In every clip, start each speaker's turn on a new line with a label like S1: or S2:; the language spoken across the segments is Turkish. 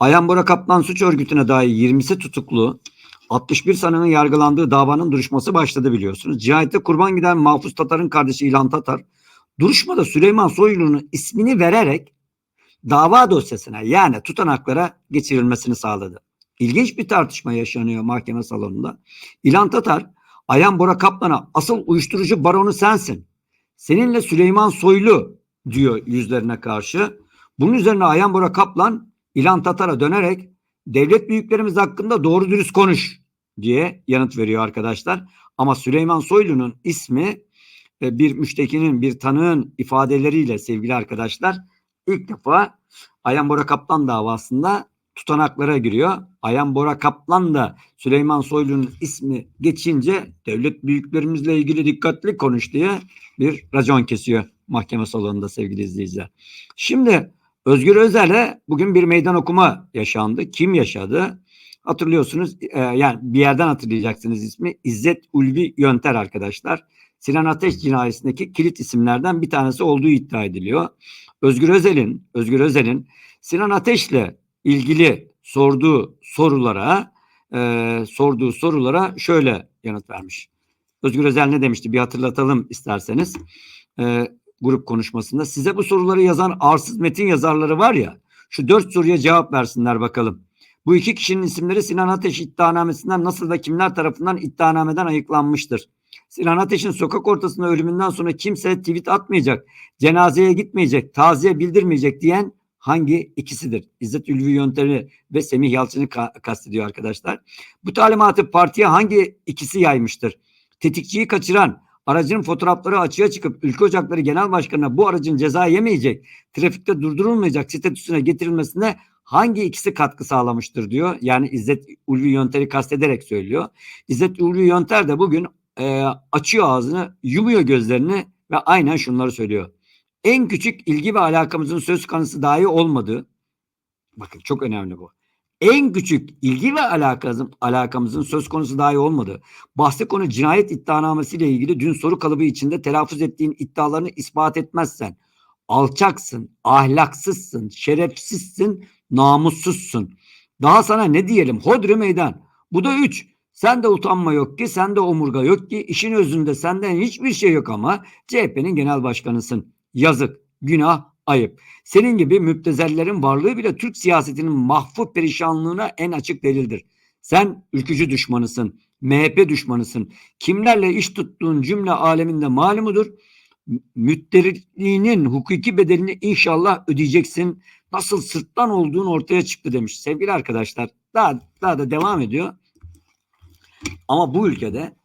S1: Ayhan Kaplan suç örgütüne dair 20'si tutuklu, 61 sanığın yargılandığı davanın duruşması başladı biliyorsunuz. Cinayette kurban giden Mahfuz Tatar'ın kardeşi İlhan Tatar, duruşmada Süleyman Soylu'nun ismini vererek dava dosyasına yani tutanaklara geçirilmesini sağladı. İlginç bir tartışma yaşanıyor mahkeme salonunda. İlhan Tatar, Ayhan Bora Kaplan'a asıl uyuşturucu baronu sensin. Seninle Süleyman Soylu diyor yüzlerine karşı. Bunun üzerine Ayhan Bora Kaplan İlhan Tatar'a dönerek devlet büyüklerimiz hakkında doğru dürüst konuş diye yanıt veriyor arkadaşlar. Ama Süleyman Soylu'nun ismi e, bir müştekinin, bir tanığın ifadeleriyle sevgili arkadaşlar ilk defa Ayhan Bora Kaplan davasında tutanaklara giriyor. Ayhan Bora Kaplan da Süleyman Soylu'nun ismi geçince devlet büyüklerimizle ilgili dikkatli konuş diye bir racon kesiyor mahkeme salonunda sevgili izleyiciler. Şimdi Özgür Özel'e bugün bir meydan okuma yaşandı. Kim yaşadı? Hatırlıyorsunuz e, yani bir yerden hatırlayacaksınız ismi İzzet Ulvi Yönter arkadaşlar. Sinan Ateş cinayetindeki kilit isimlerden bir tanesi olduğu iddia ediliyor. Özgür Özel'in Özgür Özel'in Sinan Ateş'le ilgili sorduğu sorulara e, sorduğu sorulara şöyle yanıt vermiş. Özgür Özel ne demişti bir hatırlatalım isterseniz. E, grup konuşmasında size bu soruları yazan arsız metin yazarları var ya şu dört soruya cevap versinler bakalım. Bu iki kişinin isimleri Sinan Ateş iddianamesinden nasıl ve kimler tarafından iddianameden ayıklanmıştır? Sinan Ateş'in sokak ortasında ölümünden sonra kimse tweet atmayacak, cenazeye gitmeyecek, taziye bildirmeyecek diyen hangi ikisidir? İzzet Ülvi Yöntem'i ve Semih Yalçın'ı ka- kastediyor arkadaşlar. Bu talimatı partiye hangi ikisi yaymıştır? Tetikçiyi kaçıran, aracın fotoğrafları açığa çıkıp Ülke Ocakları Genel Başkanı'na bu aracın ceza yemeyecek, trafikte durdurulmayacak statüsüne getirilmesine hangi ikisi katkı sağlamıştır diyor. Yani İzzet Ulvi Yönter'i kastederek söylüyor. İzzet Ulvi Yönter de bugün e, açıyor ağzını, yumuyor gözlerini ve aynen şunları söylüyor. En küçük ilgi ve alakamızın söz konusu dahi olmadığı, bakın çok önemli bu. En küçük ilgi ve alakamızın, alakamızın söz konusu dahi olmadığı, bahsi konu cinayet iddianamesiyle ilgili dün soru kalıbı içinde telaffuz ettiğin iddialarını ispat etmezsen, alçaksın, ahlaksızsın, şerefsizsin, namussuzsun. Daha sana ne diyelim? Hodri meydan. Bu da üç. Sen de utanma yok ki, sen de omurga yok ki, işin özünde senden hiçbir şey yok ama CHP'nin genel başkanısın. Yazık, günah, ayıp. Senin gibi müptezellerin varlığı bile Türk siyasetinin mahfuz perişanlığına en açık delildir. Sen ülkücü düşmanısın, MHP düşmanısın. Kimlerle iş tuttuğun cümle aleminde malumudur. Mütteriliğinin hukuki bedelini inşallah ödeyeceksin. Nasıl sırttan olduğun ortaya çıktı demiş. Sevgili arkadaşlar daha, daha da devam ediyor. Ama bu ülkede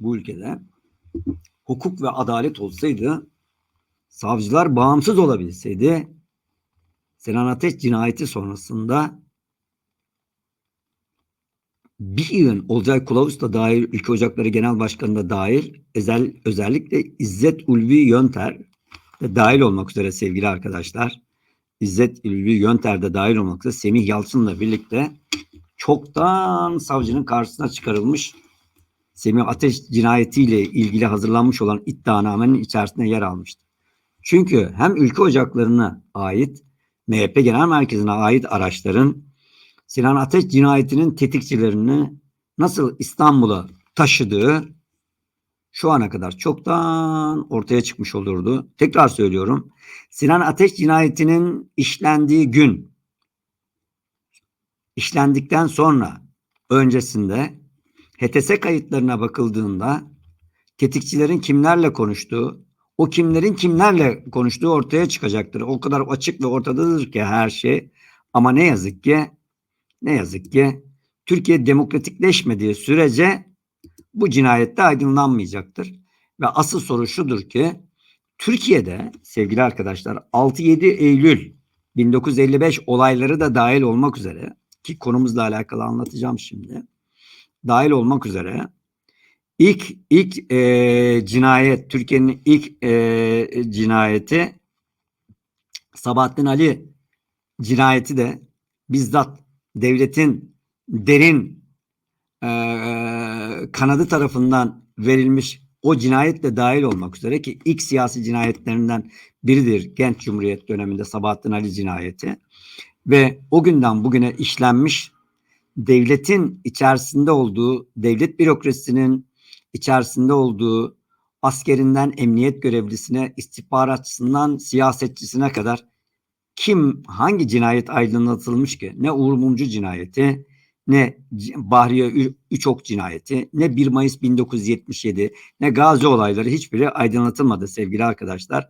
S1: bu ülkede hukuk ve adalet olsaydı savcılar bağımsız olabilseydi Sinan Ateş cinayeti sonrasında bir yığın Olcay Kılavuz da dahil, Ülke Ocakları Genel Başkanı da dahil, özel, özellikle İzzet Ulvi Yönter de dahil olmak üzere sevgili arkadaşlar, İzzet Ulvi Yönter de dahil olmak üzere Semih Yalçın'la birlikte çoktan savcının karşısına çıkarılmış Semih Ateş cinayetiyle ilgili hazırlanmış olan iddianamenin içerisinde yer almıştı. Çünkü hem ülke ocaklarına ait MHP Genel Merkezi'ne ait araçların Sinan Ateş cinayetinin tetikçilerini nasıl İstanbul'a taşıdığı şu ana kadar çoktan ortaya çıkmış olurdu. Tekrar söylüyorum. Sinan Ateş cinayetinin işlendiği gün işlendikten sonra öncesinde HTS kayıtlarına bakıldığında tetikçilerin kimlerle konuştuğu, o kimlerin kimlerle konuştuğu ortaya çıkacaktır. O kadar açık ve ortadadır ki her şey. Ama ne yazık ki ne yazık ki Türkiye demokratikleşmediği sürece bu cinayette aydınlanmayacaktır. Ve asıl soru şudur ki Türkiye'de sevgili arkadaşlar 6-7 Eylül 1955 olayları da dahil olmak üzere ki konumuzla alakalı anlatacağım şimdi. Dahil olmak üzere ilk ilk e, cinayet Türkiye'nin ilk e, cinayeti Sabahattin Ali cinayeti de bizzat devletin derin e, kanadı tarafından verilmiş o cinayetle dahil olmak üzere ki ilk siyasi cinayetlerinden biridir genç cumhuriyet döneminde Sabahattin Ali cinayeti. ve o günden bugüne işlenmiş devletin içerisinde olduğu, devlet bürokrasisinin içerisinde olduğu askerinden emniyet görevlisine, istihbaratçısından siyasetçisine kadar kim hangi cinayet aydınlatılmış ki? Ne Uğur Mumcu cinayeti, ne Bahriye Üçok cinayeti, ne 1 Mayıs 1977, ne Gazi olayları hiçbiri aydınlatılmadı sevgili arkadaşlar.